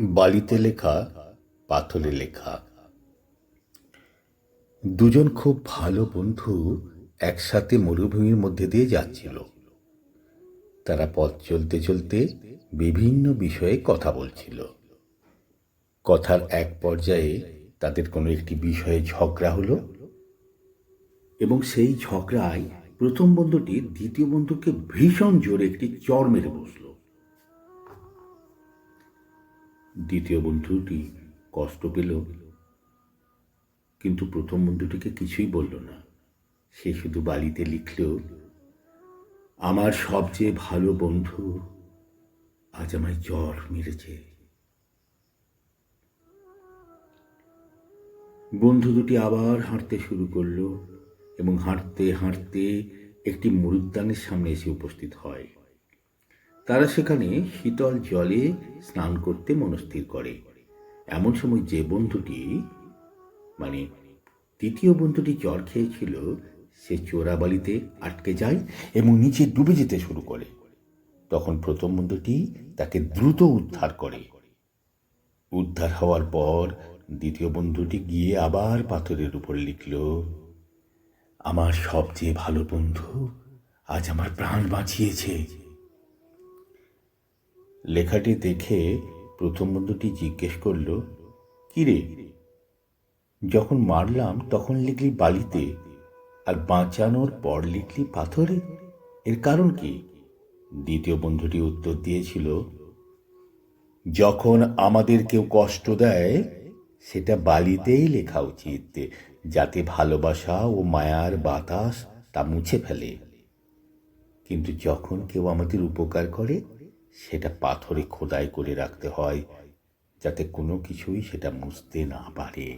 বালিতে লেখা, পাথরে লেখা। দুজন খুব ভালো বন্ধু একসাথে মরুভূমির মধ্যে দিয়ে যাচ্ছিল। তারা পথ চলতে চলতে বিভিন্ন বিষয়ে কথা বলছিল। কথার এক পর্যায়ে তাদের কোনো একটি বিষয়ে ঝগড়া হলো এবং সেই ঝগড়ায় প্রথম বন্ধুটি দ্বিতীয় বন্ধুকে ভীষণ জোরে একটি চর মেরে বসল। দ্বিতীয় বন্ধুটি কষ্ট পেল। কিন্তু প্রথম বন্ধুটিকে কিছুই বলল না। সে শুধু বালিতে লিখল, আমার সবচেয়ে ভালো বন্ধু আজ আমায় জ্বর মেরেছে। বন্ধু দুটি আবার হাঁটতে শুরু করল এবং হাঁটতে হাঁটতে একটি মরুদ্যানের সামনে এসে উপস্থিত হয়। তারা সেখানে শীতল জলে স্নান করতে মনস্থির করে। এমন সময় যে বন্ধুটি মানে তৃতীয় বন্ধুটি জ্বর খেয়েছিল, সে চোরাবালিতে আটকে যায় এবং নিচে ডুবে যেতে শুরু করে। তখন প্রথম বন্ধুটি তাকে দ্রুত উদ্ধার করে। উদ্ধার হওয়ার পর দ্বিতীয় বন্ধুটি গিয়ে আবার পাথরের উপর লিখল, আমার সবচেয়ে ভালো বন্ধু আজ আমার প্রাণ বাঁচিয়েছে। লেখাটি দেখে প্রথম বন্ধুটি জিজ্ঞেস করল, কিরে? যখন মারলাম, তখন লিখলি বালিতে, আর বাঁচানোর পর লিখলি পাথরে? এর কারণ কি? দ্বিতীয় বন্ধুটি উত্তর দিয়েছিল, যখন আমাদের কেউ কষ্ট দেয়, সেটা বালিতেই লেখা উচিত, যাতে ভালোবাসা ও মায়ার বাতাস তা মুছে ফেলে। কিন্তু যখন কেউ আমাদের উপকার করে সেটা পাথরে খোদাই করে রাখতে হয় যাতে কোনো কিছুই সেটা মুছতে না পারে।